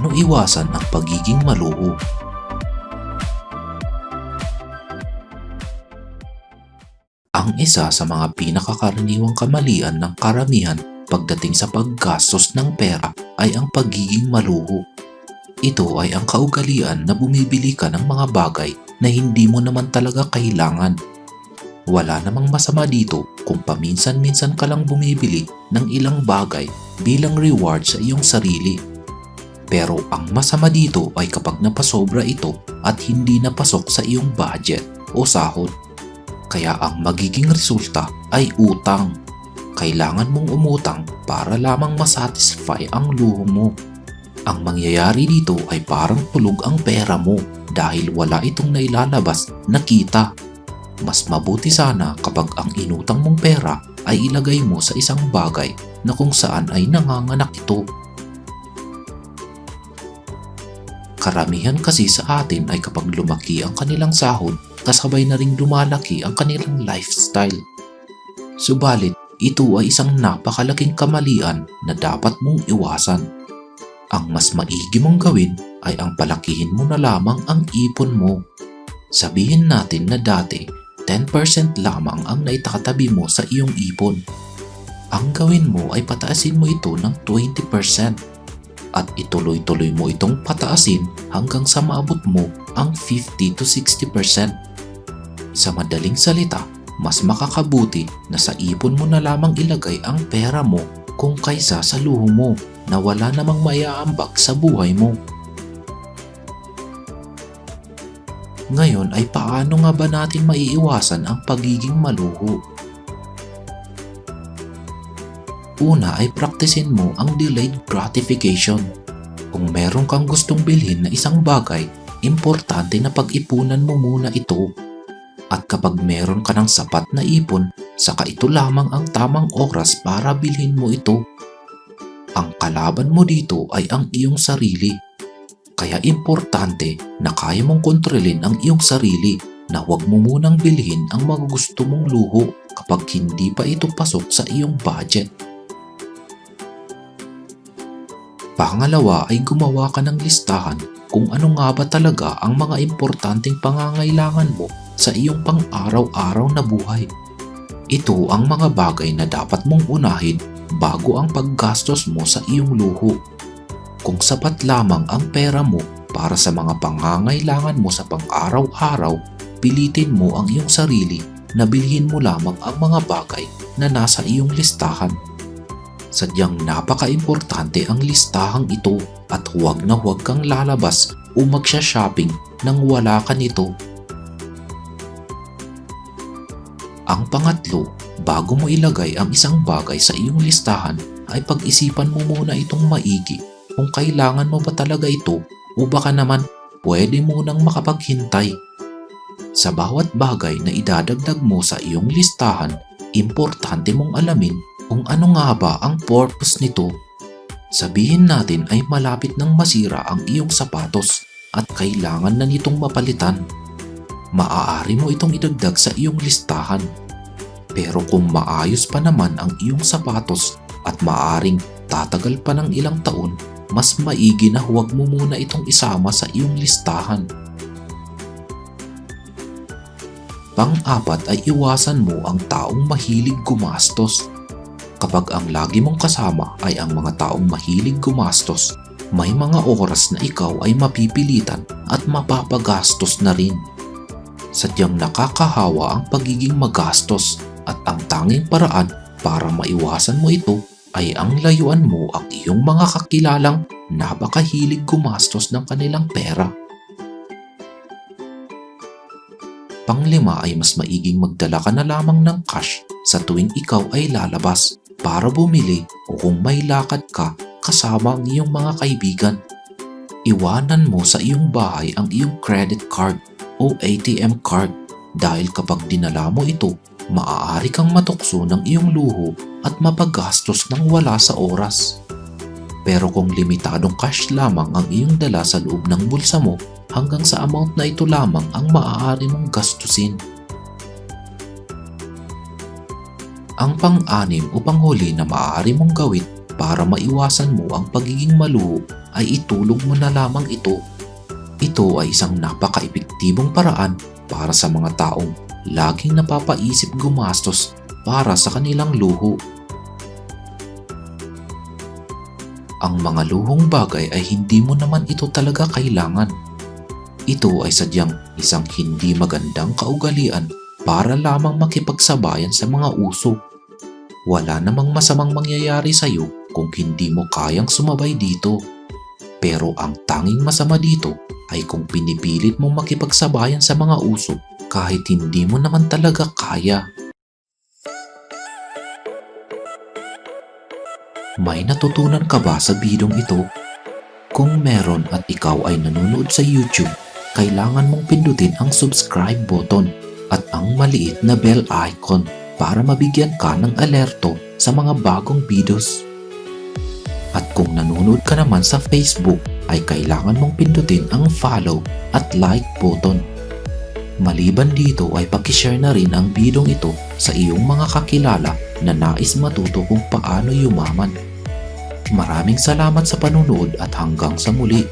Paano iwasan ang pagiging maluho? Ang isa sa mga pinakakaraniwang kamalian ng karamihan pagdating sa paggastos ng pera ay ang pagiging maluho. Ito ay ang kaugalian na bumibili ka ng mga bagay na hindi mo naman talaga kailangan. Wala namang masama dito kung paminsan-minsan ka lang bumibili ng ilang bagay bilang reward sa iyong sarili. Pero ang masama dito ay kapag napasobra ito at hindi napasok sa iyong budget o sahod. Kaya ang magiging resulta ay utang. Kailangan mong umutang para lamang masatisfy ang luho mo. Ang mangyayari dito ay parang tulog ang pera mo dahil wala itong nailalabas na kita. Mas mabuti sana kapag ang inutang mong pera ay ilagay mo sa isang bagay na kung saan ay nanganganak ito. Karamihan kasi sa atin ay kapag lumaki ang kanilang sahod, kasabay na ring lumalaki ang kanilang lifestyle. Subalit, ito ay isang napakalaking kamalian na dapat mong iwasan. Ang mas maigi mong gawin ay ang palakihin mo na lamang ang ipon mo. Sabihin natin na dati, 10% lamang ang naitatabi mo sa iyong ipon. Ang gawin mo ay pataasin mo ito ng 20% at ituloy-tuloy mo itong pataasin hanggang sa maabot mo ang 50 to 60%. Sa madaling salita, mas makakabuti na sa ipon mo na lamang ilagay ang pera mo kung kaysa sa luho mo na wala namang maiaambag sa buhay mo. Ngayon ay paano nga ba natin maiiwasan ang pagiging maluho? Una ay praktisin mo ang delayed gratification. Kung meron kang gustong bilhin na isang bagay, importante na pag-ipunan mo muna ito. At kapag meron ka ng sapat na ipon, saka ito lamang ang tamang oras para bilhin mo ito. Ang kalaban mo dito ay ang iyong sarili. Kaya importante na kaya mong kontrolin ang iyong sarili na huwag mo munang bilhin ang mga gusto mong luho kapag hindi pa ito pasok sa iyong budget. Pangalawa ay gumawa ka ng listahan kung ano nga ba talaga ang mga importanteng pangangailangan mo sa iyong pang-araw-araw na buhay. Ito ang mga bagay na dapat mong unahin bago ang paggastos mo sa iyong luho. Kung sapat lamang ang pera mo para sa mga pangangailangan mo sa pang-araw-araw, pilitin mo ang iyong sarili na bilhin mo lamang ang mga bagay na nasa iyong listahan. Sadyang napaka-importante ang listahang ito at huwag na huwag kang lalabas o magsha-shopping nang wala ka nito. Ang pangatlo, bago mo ilagay ang isang bagay sa iyong listahan ay pag-isipan mo muna itong maigi kung kailangan mo ba talaga ito o baka naman pwede mo nang makapaghintay. Sa bawat bagay na idadagdag mo sa iyong listahan, importante mong alamin kung ano nga ba ang purpose nito. Sabihin natin ay malapit nang masira ang iyong sapatos at kailangan na nitong mapalitan. Maaari mo itong idagdag sa iyong listahan. Pero kung maayos pa naman ang iyong sapatos at maaring tatagal pa ng ilang taon, mas maigi na huwag mo muna itong isama sa iyong listahan. Pang-apat ay iwasan mo ang taong mahilig gumastos. Kapag ang lagi mong kasama ay ang mga taong mahilig gumastos, may mga oras na ikaw ay mapipilitan at mapapagastos na rin. Sadyang nakakahawa ang pagiging magastos at ang tanging paraan para maiwasan mo ito ay ang layuan mo ang iyong mga kakilalang napakahilig gumastos ng kanilang pera. Panglima ay mas maiging magdala ka na lamang ng cash sa tuwing ikaw ay lalabas para bumili o kung may lakad ka kasama ang iyong mga kaibigan. Iwanan mo sa iyong bahay ang iyong credit card o ATM card dahil kapag dinala mo ito, maaari kang matukso ng iyong luho at mapagastos ng wala sa oras. Pero kung limitadong cash lamang ang iyong dala sa loob ng bulsa mo, hanggang sa amount na ito lamang ang maaari mong gastusin. Ang pang-anim o panghuli na maaari mong gawin para maiwasan mo ang pagiging maluho ay itulog mo na lamang ito. Ito ay isang napaka-epektibong paraan para sa mga taong laging napapaisip gumastos para sa kanilang luho. Ang mga luhong bagay ay hindi mo naman ito talaga kailangan. Ito ay sadyang isang hindi magandang kaugalian para lamang makipagsabayan sa mga uso. Wala namang masamang mangyayari sa iyo kung hindi mo kayang sumabay dito. Pero ang tanging masama dito ay kung pinipilit mong makipagsabayan sa mga uso kahit hindi mo naman talaga kaya. May natutunan ka ba sa bidong ito? Kung meron at ikaw ay nanonood sa YouTube, kailangan mong pindutin ang subscribe button at ang maliit na bell icon para mabigyan ka ng alerto sa mga bagong videos. At kung nanonood ka naman sa Facebook, ay kailangan mong pindutin ang follow at like button. Maliban dito ay pakishare na rin ang bidong ito sa iyong mga kakilala na nais matuto kung paano yumaman. Maraming salamat sa panunood at hanggang sa muli.